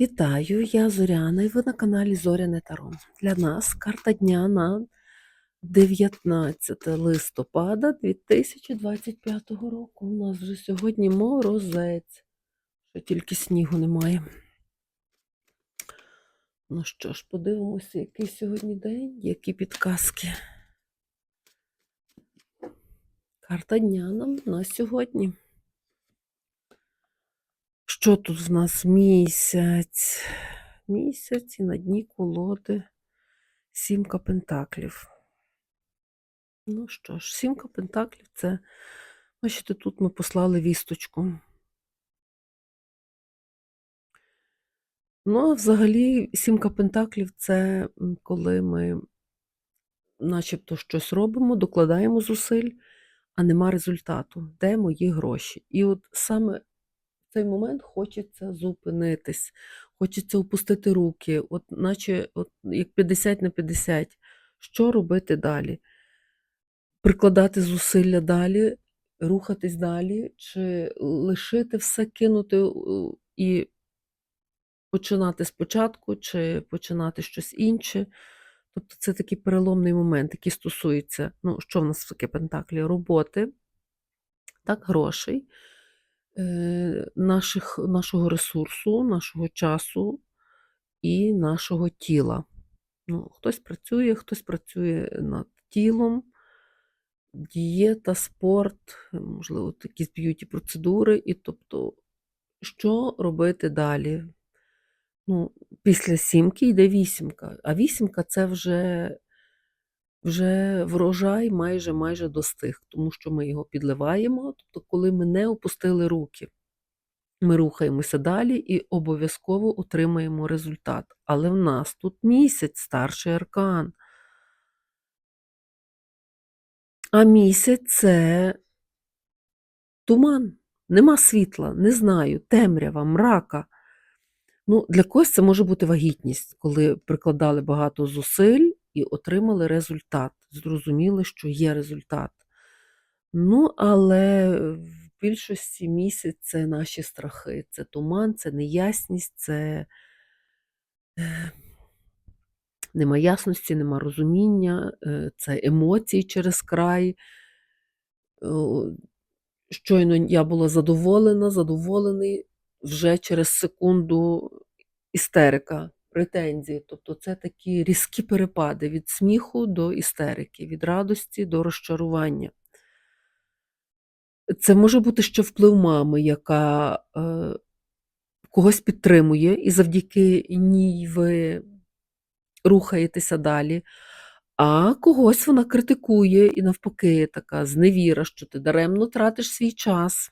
Вітаю, я Зоряна і ви на каналі Зоряне Таро. Для нас карта дня на 19 листопада 2025 року. У нас вже сьогодні морозець, що тільки снігу немає. Ну що ж, подивимося, який сьогодні день, які підказки. Карта дня нам на сьогодні. Що тут в нас місяць? Місяць і на дні колоди сімка пентаклів. Ну що ж, сімка пентаклів це, бачите, тут ми послали вісточку. Ну, а взагалі, сімка пентаклів це коли ми начебто щось робимо, докладаємо зусиль, а нема результату. Де мої гроші? І от саме цей момент хочеться зупинитись, хочеться опустити руки, от наче от, як 50 на 50. Що робити далі? Прикладати зусилля далі, рухатись далі, чи лишити все, кинути е, і починати спочатку, чи починати щось інше. Тобто це такий переломний момент, який стосується, ну, що в нас таке пентаклі? Роботи, так, грошей, наших, нашого ресурсу, нашого часу і нашого тіла. Ну, хтось працює, хтось працює над тілом, дієта, спорт, можливо, якісь б'юті процедури, і тобто, що робити далі? Ну, після сімки йде вісімка, а вісімка це вже, вже врожай майже майже достиг, тому що ми його підливаємо, тобто, коли ми не опустили руки. Ми рухаємося далі і обов'язково отримаємо результат. Але в нас тут місяць, старший аркан. А місяць це туман, нема світла, не знаю, темрява, мрака. Ну, для когось це може бути вагітність, коли прикладали багато зусиль і отримали результат. Зрозуміли, що є результат. Ну, але в більшості місяць це наші страхи, це туман, це неясність, це е, нема ясності, нема розуміння, е, це емоції через край. Щойно я була задоволена, задоволений, вже через секунду істерика, претензії. Тобто це такі різкі перепади від сміху до істерики, від радості до розчарування. Це може бути ще вплив мами, яка е, когось підтримує, і завдяки ній ви рухаєтеся далі, а когось вона критикує і навпаки така зневіра, що ти даремно тратиш свій час,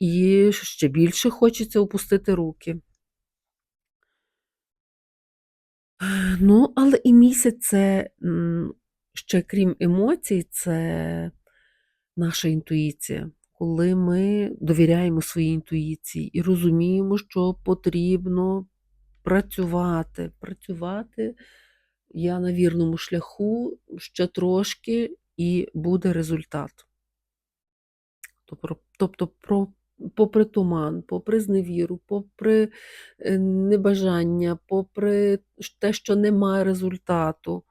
і ще більше хочеться опустити руки. Ну, але і місяць це ще крім емоцій, це наша інтуїція. Коли ми довіряємо своїй інтуїції і розуміємо, що потрібно працювати. Працювати я на вірному шляху ще трошки, і буде результат. Тобто, тобто про, попри туман, попри зневіру, попри е, небажання, попри те, що немає результату,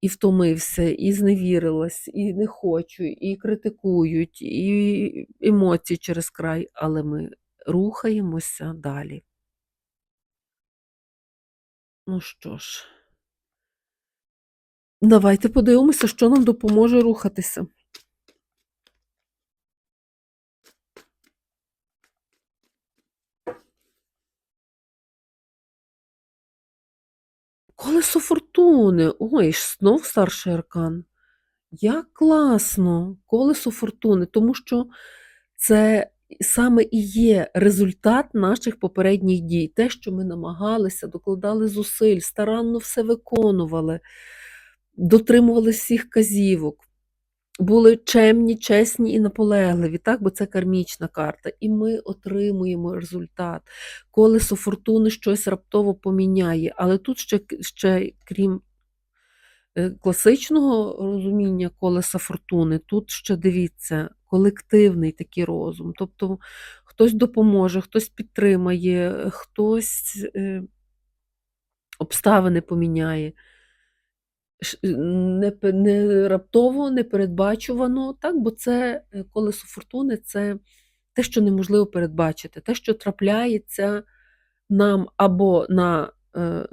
і втомився, і зневірилась, і не хочу, і критикують, і емоції через край, але ми рухаємося далі. Ну що ж, давайте подивимося, що нам допоможе рухатися. Колесо фортуни. Ой, знов старший аркан. Як класно! Колесо фортуни, тому що це саме і є результат наших попередніх дій. Те, що ми намагалися, докладали зусиль, старанно все виконували, дотримували всіх казівок, були чемні, чесні і наполегливі, так? бо це кармічна карта. І ми отримуємо результат. Колесо фортуни щось раптово поміняє. Але тут ще, ще крім е, класичного розуміння колеса фортуни, тут ще дивіться, колективний такий розум. Тобто хтось допоможе, хтось підтримає, хтось е, обставини поміняє. Не, не раптово, непередбачувано, так, бо це е, колесо фортуни це те, що неможливо передбачити, те, що трапляється нам або на е, е,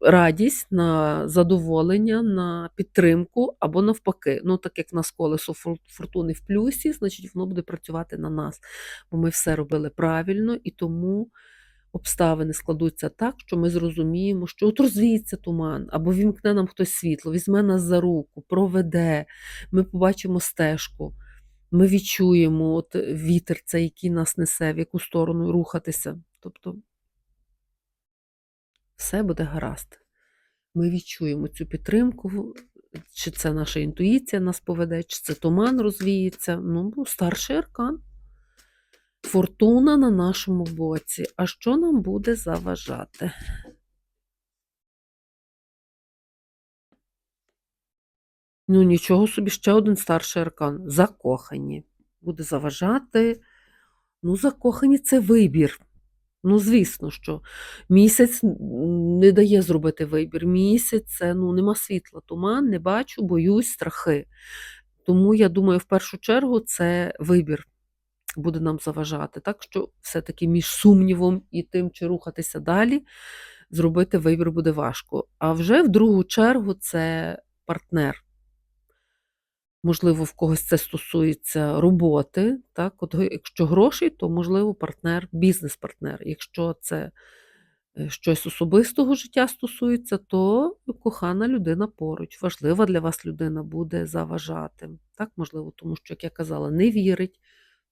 радість, на задоволення, на підтримку, або навпаки. Ну, так як в нас колесо фортуни в плюсі, значить воно буде працювати на нас. Бо ми все робили правильно і тому обставини складуться так, що ми зрозуміємо, що от розвіється туман, або вімкне нам хтось світло, візьме нас за руку, проведе, ми побачимо стежку. Ми відчуємо от вітер, цей, який нас несе, в яку сторону рухатися. Тобто все буде гаразд. Ми відчуємо цю підтримку, чи це наша інтуїція нас поведе, чи це туман розвіється. Ну, старший аркан. Фортуна на нашому боці. А що нам буде заважати? Ну, нічого собі, ще один старший аркан. Закохані. Буде заважати. Ну, закохані це вибір. Ну, звісно, що місяць не дає зробити вибір. Місяць це ну, нема світла, туман, не бачу, боюсь, страхи. Тому я думаю, в першу чергу це вибір буде нам заважати. Так що все-таки між сумнівом і тим, чи рухатися далі, зробити вибір буде важко. А вже в другу чергу це партнер. Можливо, в когось це стосується роботи. Так? От, якщо грошей, то можливо партнер, бізнес-партнер. Якщо це е, щось особистого життя стосується, то кохана людина поруч. Важлива для вас людина буде заважати. Так, можливо, тому що, як я казала, не вірить,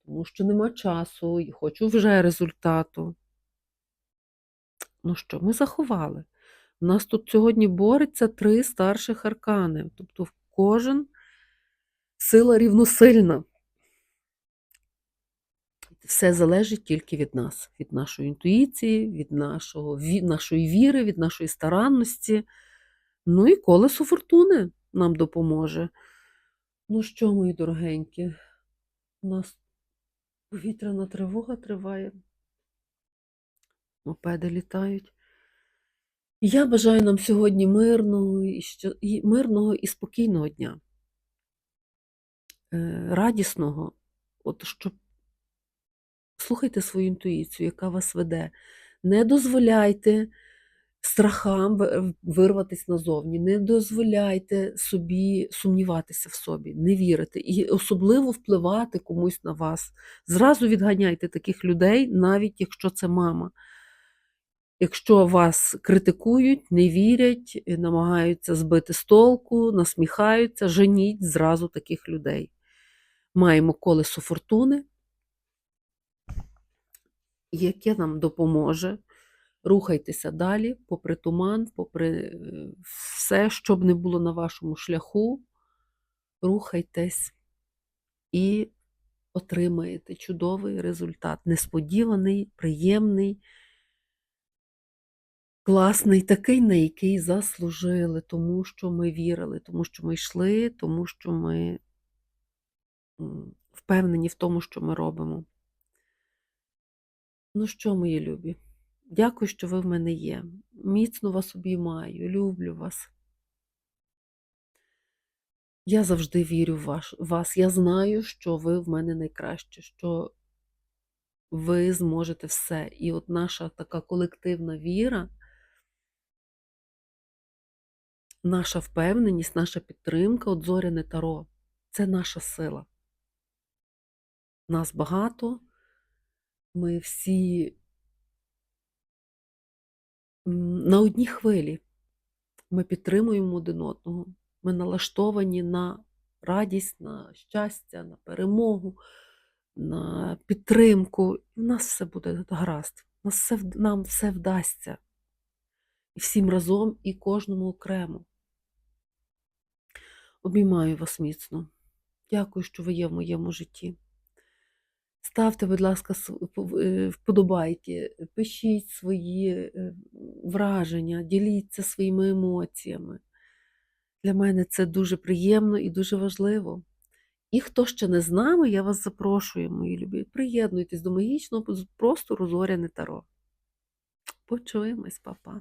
тому що нема часу і хочу вже результату. Ну що, ми заховали. У нас тут сьогодні бореться три старших аркани. Тобто кожен сила рівносильна. Все залежить тільки від нас, від нашої інтуїції, від нашого, від нашої віри, від нашої старанності. Ну і колесо фортуни нам допоможе. Ну що, мої дорогенькі, у нас повітряна тривога триває. Мопеди літають. Я бажаю нам сьогодні мирного і, що, і мирного і спокійного дня, е, радісного, от щоб слухайте свою інтуїцію, яка вас веде. Не дозволяйте страхам вирватися назовні, не дозволяйте собі сумніватися в собі, не вірити і особливо впливати комусь на вас. Зразу відганяйте таких людей, навіть якщо це мама. Якщо вас критикують, не вірять, намагаються збити з толку, насміхаються, женіть зразу таких людей. Маємо колесо фортуни, яке нам допоможе. Рухайтеся далі, попри туман, попри е, все, що б не було на вашому шляху. Рухайтесь і отримаєте чудовий результат. Несподіваний, приємний, класний, такий, на який заслужили, тому що ми вірили, тому що ми йшли, тому що ми впевнені в тому, що ми робимо. Ну що, мої любі, дякую, що ви в мене є. Міцно вас обіймаю, люблю вас. Я завжди вірю в вас. Я знаю, що ви в мене найкраще, що ви зможете все. І от наша така колективна віра, наша впевненість, наша підтримка, от зоряне таро це наша сила. Нас багато, ми всі на одній хвилі. Ми підтримуємо один одного. Ми налаштовані на радість, на щастя, на перемогу, на підтримку. В нас все буде гаразд. Нас все, нам все вдасться. І всім разом, і кожному окремо. Обіймаю вас міцно. Дякую, що ви є в моєму житті. Ставте, будь ласка, вподобайки, пишіть свої е, враження, діліться своїми емоціями. Для мене це дуже приємно і дуже важливо. І хто ще не з нами, я вас запрошую, мої любі, приєднуйтесь до магічного простору Зоряне Таро. Почуємось, папа.